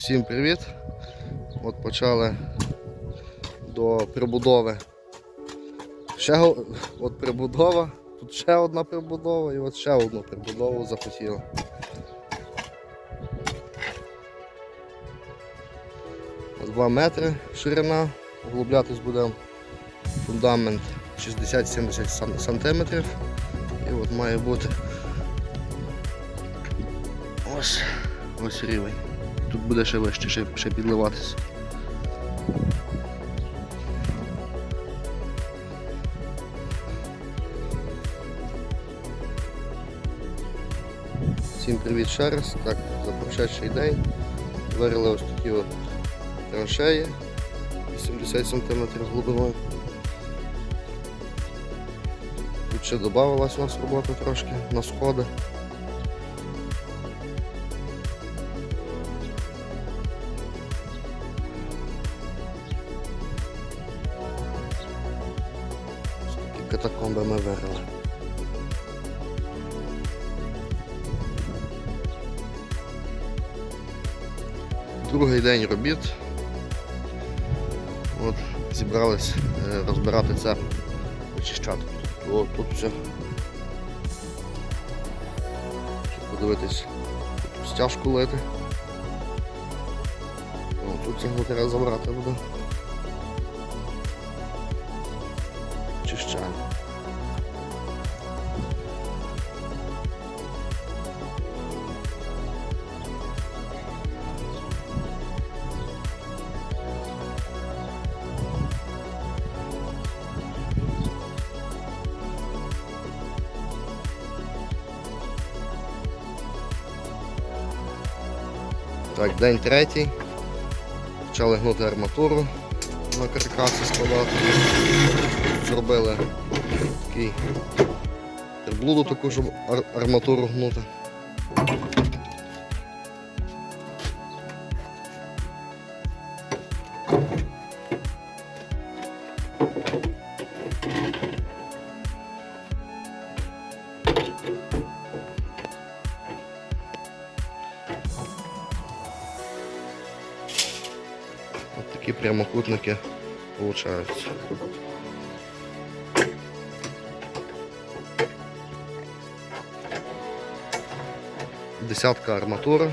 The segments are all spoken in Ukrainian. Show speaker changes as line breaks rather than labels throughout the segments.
Всім привіт! От почали до прибудови. Ще от прибудова, тут ще одна прибудова і от ще одну прибудову захотіли. Два метри ширина, углублятись буде фундамент 60-70 сантиметрів. І от має бути ось, ось рівень. Тут буде ще вище, ще, ще підливатися. Всім привіт ще раз. Так, за прошедший день вирили ось такі от траншеї 70 см глибиною. Тут ще додавалась у нас робота трошки на сходи. Катакомби ми вирили. Другий день робіт. От, зібрались е, розбирати це, очищати. О, тут все. Щоб подивитись, тут стяжку лити. О, тут цього треба забрати буде. Очищаємо. Так, день третій. Почали гнути арматуру на каркаси складати. Зробили такий приблуду таку, щоб ар- арматуру гнути. Прямокутники получаються. Десятка арматури.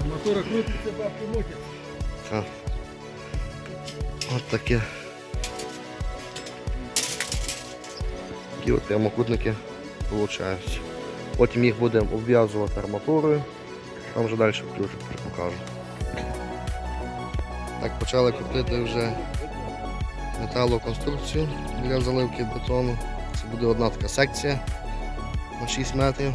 Арматура крутиться, бабки мутять.
Так. От таке. Такі от прямокутники получаються. Потім їх будемо обв'язувати арматурою. Там вже далі ключик покажу. Так, почали крутити вже металоконструкцію для заливки бетону. Це буде одна така секція на 6 метрів.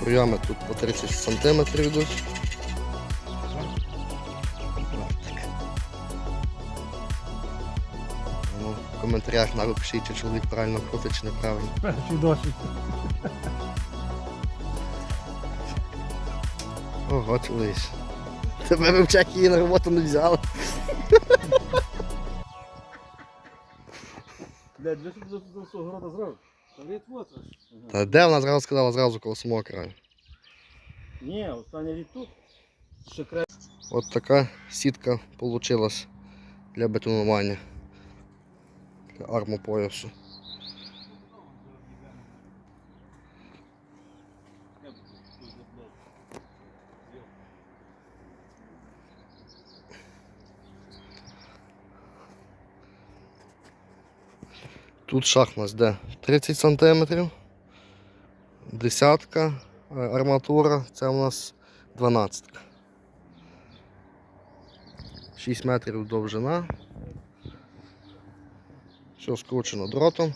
Проями тут по 30 см йдуть. В коментарях напишіть, чи чоловік правильно крутить чи неправильно.
Перший досвід.
Ого, чоловік. Тебе ви в Чехії на роботу не взяли.
Блядь, що до, до свого города зробив? Та від вот. Ага.
Та де вона зразу сказала, зразу коло самого краю.
Ні, останній рік тут. Ще кре...
От така сітка вийшла для бетонування. Армопоясу. Тут шах у нас де 30 см, десятка е, арматура, це у нас 12. 6 метрів довжина. Все скручено дротом.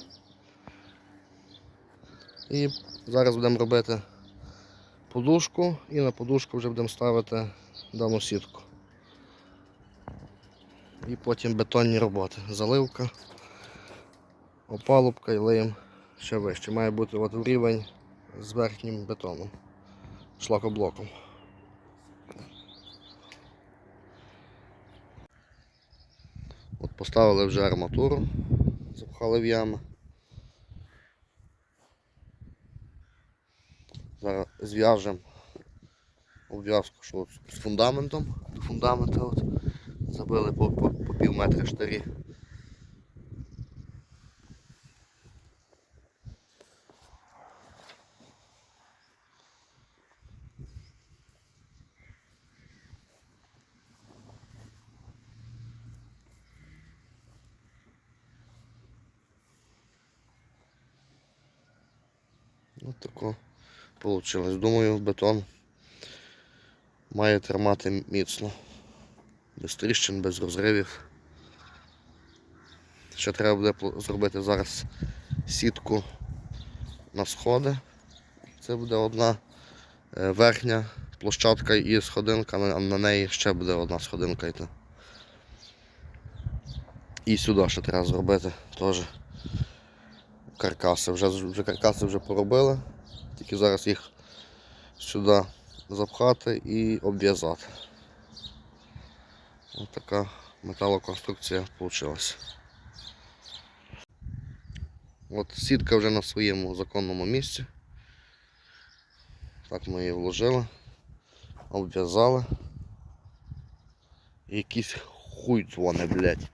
І зараз будемо робити подушку і на подушку вже будемо ставити дану сітку. І потім бетонні роботи. Заливка, опалубка і лиємо ще вище. Має бути от в рівень з верхнім бетоном. Шлакоблоком. От поставили вже арматуру, запхали в яму. Зараз зв'яжемо обв'язку, що з фундаментом. До от забили по, по, по пів метра штирі. Ось тако вийшло. Думаю, бетон має тримати міцно. Без тріщин, без розривів. Ще треба буде зробити зараз сітку на сходи. Це буде одна е, верхня площадка і сходинка, а на неї ще буде одна сходинка йти. І сюди ще треба зробити теж каркаси. Вже, вже каркаси вже поробили, тільки зараз їх сюди запхати і обв'язати. Ось така металоконструкція вийшла. От сітка вже на своєму законному місці. Так ми її вложили, обв'язали. Якийсь хуй дзвоне, блядь.